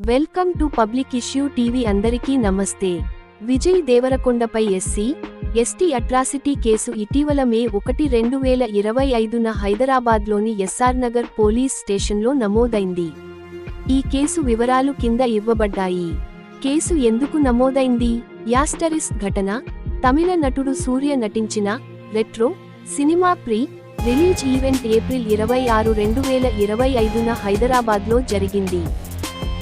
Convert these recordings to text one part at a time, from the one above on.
Welcome to public issue TV అందరికీ నమస్తే. విజయ్ దేవరకొండపై ఎస్సీ ఎస్టీ అట్రాసిటీ కేసు ఇటీవల మే ఒకటి రెండు వేల ఇరవై ఐదున హైదరాబాద్లోని ఎస్ఆర్ నగర్ పోలీస్ స్టేషన్లో నమోదైంది. ఈ కేసు వివరాలు కింద ఇవ్వబడ్డాయి. కేసు ఎందుకు నమోదైంది? యాస్టరిస్ ఘటన తమిళ నటుడు సూర్య నటించిన retro cinema pre release event April ఇరవై ఆరు రెండు వేల ఇరవై ఐదున హైదరాబాద్లో జరిగింది.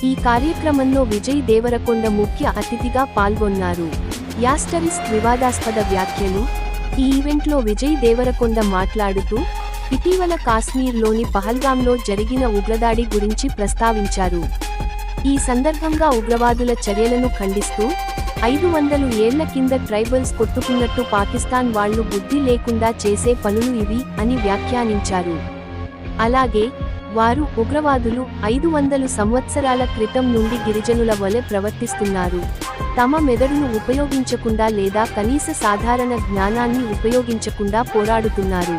ఈ కార్యక్రమంలో విజయ్ దేవరకొండ ముఖ్య అతిథిగా పాల్గొన్నారు. యాస్టరిస్ట్ వివాదాస్పద వ్యాఖ్యలు ఈ ఈవెంట్లో విజయ్ దేవరకొండ మాట్లాడుతూ ఇటీవల కాశ్మీర్లోని పహల్గామ్లో జరిగిన ఉగ్రదాడి గురించి ప్రస్తావించారు. ఈ సందర్భంగా ఉగ్రవాదుల చర్యలను ఖండిస్తూ ఐదు వందలు ఏళ్ళ కింద ట్రైబల్స్ కొట్టుకున్నట్టు పాకిస్తాన్ వాళ్ళు బుద్ధి లేకుండా చేసే పనులు ఇవి అని వ్యాఖ్యానించారు. అలాగే వారు ఉగ్రవాదులు ఐదు వందలు సంవత్సరాల క్రితం నుండి గిరిజనుల వలె ప్రవర్తిస్తున్నారు. తమ మెదడును ఉపయోగించకుండా లేదా కనీస సాధారణ జ్ఞానాన్ని ఉపయోగించకుండా పోరాడుతున్నారు.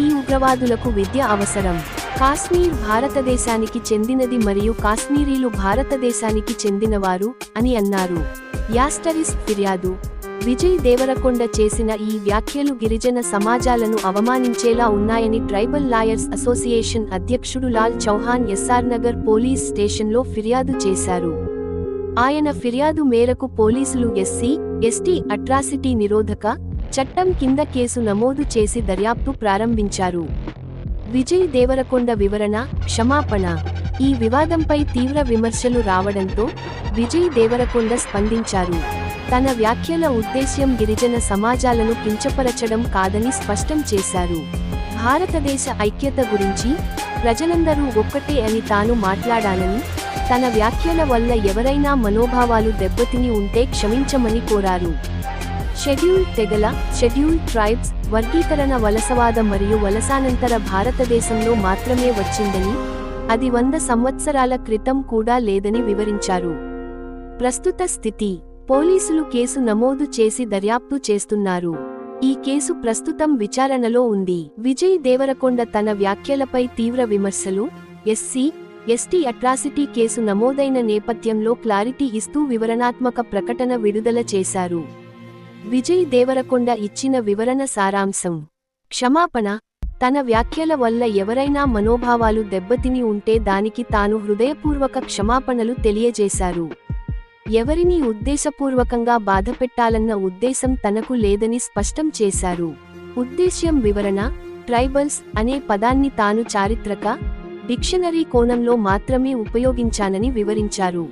ఈ ఉగ్రవాదులకు విద్య అవసరం. కాశ్మీర్ భారతదేశానికి చెందినది మరియు కాశ్మీరీలు భారతదేశానికి చెందినవారు అని అన్నారు. యాస్టరిస్ ఫిర్యాదు. విజయ్ దేవరకొండ చేసిన ఈ వ్యాఖ్యలు గిరిజన సమాజాలను అవమానించేలా ఉన్నాయని ట్రైబల్ లాయర్స్ అసోసియేషన్ అధ్యక్షుడు లాల్ చౌహాన్ ఎస్ఆర్ నగర్ పోలీస్ స్టేషన్లో ఫిర్యాదు చేశారు. ఆయన ఫిర్యాదు మేరకు పోలీసులు ఎస్సీ ఎస్టీ అట్రాసిటీ నిరోధక చట్టం కింద కేసు నమోదు చేసి దర్యాప్తు ప్రారంభించారు. విజయ్ దేవరకొండ వివరణ క్షమాపణ. ఈ వివాదంపై తీవ్ర విమర్శలు రావడంతో విజయ్ దేవరకొండ స్పందించారు. తన వ్యాఖ్యల ఉద్దేశ్యం గిరిజన సమాజాలను కించపరచడం కాదని స్పష్టం చేశారు. భారతదేశ ఐక్యత గురించి ప్రజలందరూ ఒక్కటే అని తాను మాట్లాడానని తన వ్యాఖ్యల వల్ల ఎవరైనా మనోభావాలు దెబ్బతిని ఉంటే క్షమించమని కోరారు. షెడ్యూల్ తెగల షెడ్యూల్ ట్రైబ్స్ వర్గీకరణ వలసవాద మరియు వలసానంతర భారతదేశంలో మాత్రమే వచ్చిందని అది వంద సంవత్సరాల క్రితం కూడా లేదని వివరించారు. ప్రస్తుత స్థితి పోలీసులు కేసు నమోదు చేసి దర్యాప్తు చేస్తున్నారు. ఈ కేసు ప్రస్తుతం విచారణలో ఉంది. విజయ్ దేవరకొండ తన వ్యాఖ్యలపై తీవ్ర విమర్శలు ఎస్సీ ఎస్టీ అట్రాసిటీ కేసు నమోదైన నేపథ్యంలో క్లారిటీ ఇస్తూ వివరణాత్మక ప్రకటన విడుదల చేశారు. విజయ్ దేవరకొండ ఇచ్చిన వివరణ సారాంశం క్షమాపణ తన వ్యాఖ్యల వల్ల ఎవరైనా మనోభావాలు దెబ్బతిని ఉంటే దానికి తాను హృదయపూర్వక క్షమాపణలు తెలియజేశారు. ఎవరిని ఉద్దేశపూర్వకంగా బాధపెట్టాలన్న ఉద్దేశం తనకు లేదని స్పష్టం చేశారు. ఉద్దేశ్యం వివరణ ట్రైబల్స్ అనే పదాన్ని తాను చారిత్రక డిక్షనరీ కోణంలో మాత్రమే ఉపయోగించానని వివరించారు.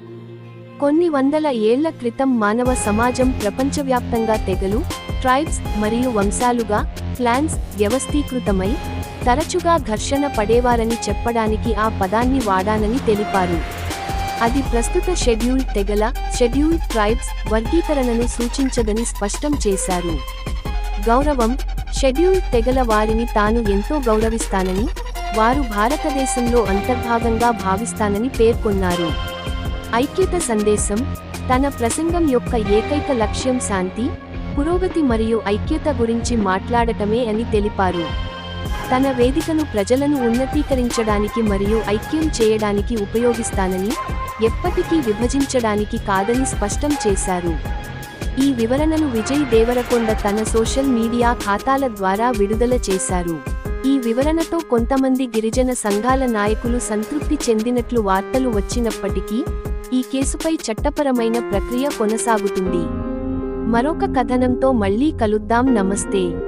కొన్ని వందల ఏళ్ళ క్రితం మానవ సమాజం ప్రపంచవ్యాప్తంగా తెగలు ట్రైబ్స్ మరియు వంశాలుగా క్లాన్స్ వ్యవస్థీకృతమై తరచుగా ఘర్షణ పడేవారని చెప్పడానికి ఆ పదాన్ని వాడానని తెలిపారు. అది ప్రస్తుత షెడ్యూల్ తెగల షెడ్యూల్ ట్రైబ్స్ వర్గీకరణను సూచించదని స్పష్టం చేశారు. గౌరవం షెడ్యూల్ తెగల వారిని తాను ఎంతో గౌరవిస్తానని వారు భారతదేశంలో అంతర్భాగంగా భావిస్తానని పేర్కొన్నారు. ఐక్యత సందేశం తన ప్రసంగం యొక్క ఏకైక లక్ష్యం శాంతి పురోగతి మరియు ఐక్యత గురించి మాట్లాడటమే అని తెలిపారు. తన వేదికను ప్రజలను ఉన్నతీకరించడానికి మరియు ఐక్యం చేయడానికి ఉపయోగిస్తానని ఎప్పటికీ విభజించడానికి కాదని స్పష్టం చేశారు. ఈ వివరణను విజయ్ దేవరకొండ తన సోషల్ మీడియా ఖాతాల ద్వారా విడుదల చేశారు. ఈ వివరణతో కొంతమంది గిరిజన సంఘాల నాయకులు సంతృప్తి చెందినట్లు వార్తలు వచ్చినప్పటికీ ఈ కేసుపై చట్టపరమైన ప్రక్రియ కొనసాగుతుంది. మరొక కథనంతో మళ్ళీ కలుద్దాం. నమస్తే.